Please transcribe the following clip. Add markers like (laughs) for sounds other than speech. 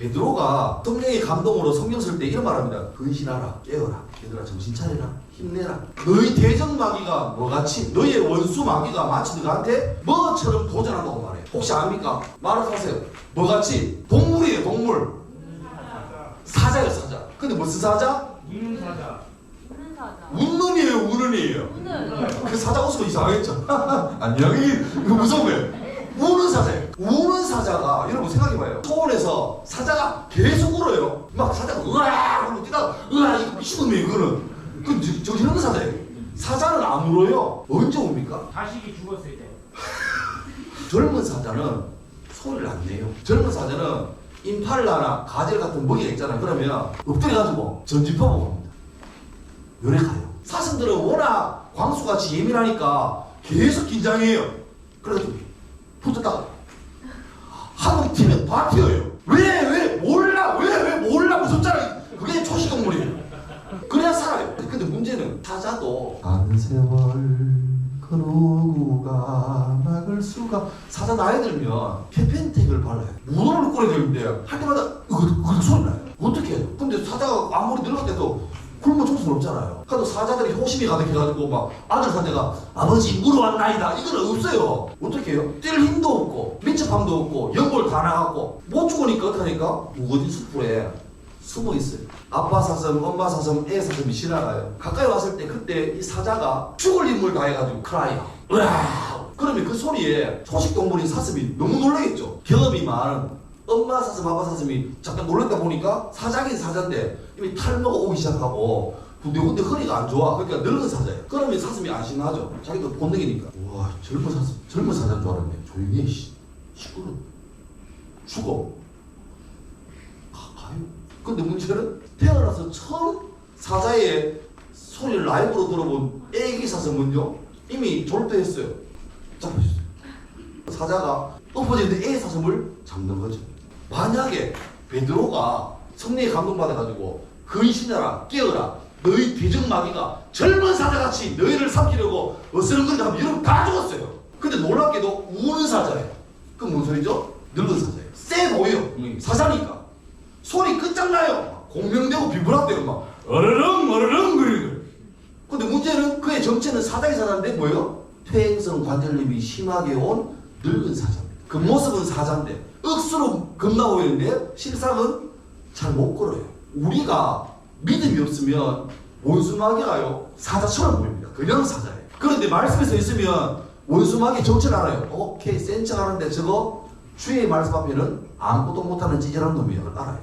베드로가 성령의 감동으로 성경 쓸 때 이런 말합니다. 근신하라, 깨어라, 얘들아 정신 차리라, 힘내라. 너희 대적 마귀가 뭐같이 너희의 원수 마귀가 마치 너한테 뭐처럼 도전한다고 말해요. 혹시 압니까? 말하세요. 뭐같이 동물이에요, 동물. 사자예요, 사자. 근데 무슨 사자? 우는 사자. 우는 사자. 운눈이에요, 우는 이에요. 우는. 그 사자 웃으면 이상하겠죠. (laughs) 안녕. 이게 이거 무서운 거예요. 우는 사자예요. 우는 사자가 여러분 초원에서 사자가 계속 울어요. 막 사자가 으아 하고 뛰다가 으아 이거 미친놈이에요 이거는. 그 저- 정신 없는 사자예요. 사자는 안 울어요. 언제 웁니까? 자식이 죽었을 때. 젊은 사자는 소리를 안 내요. 젊은 사자는 임팔라나 가젤 같은 먹이가 있잖아요. 그러면 엎드려가지고 전지펴 보고 합니다. 요래 가요. 사슴들은 워낙 광수같이 예민하니까 계속 긴장해요. 그래가지고 붙었다가 튀어요. 왜, 왜, 몰라, 왜, 왜, 몰라, 무섭잖아. 그게 초식동물이에요. 그래야 살아요. 근데 문제는 사자도 가는 세월 그러고 가 막을 수가 사자 나이 들면 페펜텍을 발라요. 무덤을 끓여야 되는데 할 때마다 으그 소리 나요. 어떻게 해요? 근데 사자가 아무리 늙었대도 굶어 죽을 수는 없잖아요. 그래도 사자들이 호심이 가득해가지고 막 아들 사자가 아버지 물어왔나이다 이거는 없어요. 어떻게 해요? 뛸 힘도 없고 민첩함도 없고 연골 다 나갔고 못 죽으니까 어떡하니까 우거진 숲에 숨어 있어요. 아빠 사슴, 엄마 사슴, 애 사슴이 지나가요. 가까이 왔을 때 그때 이 사자가 죽을 힘을 다해가지고 크라이. 으아! 그러면 그 소리에 초식 동물인 사슴이 너무 놀라겠죠. 경험이 많은 엄마 사슴, 아빠 사슴이 잠깐 놀랐다 보니까 사자긴 사자인데 이미 탈모가 오기 시작하고 군데군데 허리가 안 좋아. 그러니까 늙은 사자예요. 그러면 사슴이 안심하죠. 자기도 본능이니까. 와 젊은 사슴, 젊은 사자인 줄 알았네. 조용히 해. 씨. 시끄러. 죽어. 가, 가요. 근데 문제는 태어나서 처음 사자의 소리를 라이브로 들어본 애기 사슴은요 이미 졸도했어요. 잡혔어요. 사자가 엎어지는데 애 사슴을 잡는 거죠. 만약에 베드로가 성령에 감동받아가지고 근신하라 깨어라 너희 대적 마귀가 젊은 사자같이 너희를 삼키려고 어스름거리다 하면 여러분 다 죽었어요. 근데 놀랍게도 우는 사자예요. 그건 뭔 소리죠? 늙은 사자예요. 세 보여. 사자니까. 소리 끝장나요. 공명되고 비브락대고 막 어르릉 어르릉 그리고. 근데 문제는 그의 정체는 사자의 사자인데 뭐예요? 퇴행성 관절염이 심하게 온 늙은 사자입니다. 그 모습은 사자인데 억수로 겁나 보이는데 실상은 잘 못 걸어요. 우리가 믿음이 없으면 원수마귀가요 사자처럼 보입니다. 그냥 사자예요. 그런데 말씀에서 있으면 원수마귀 정체를 알아요. 오케이 센 척 하는데 저거 주의 말씀 앞에는 아무것도 못하는 찌질한. 그걸 알아요.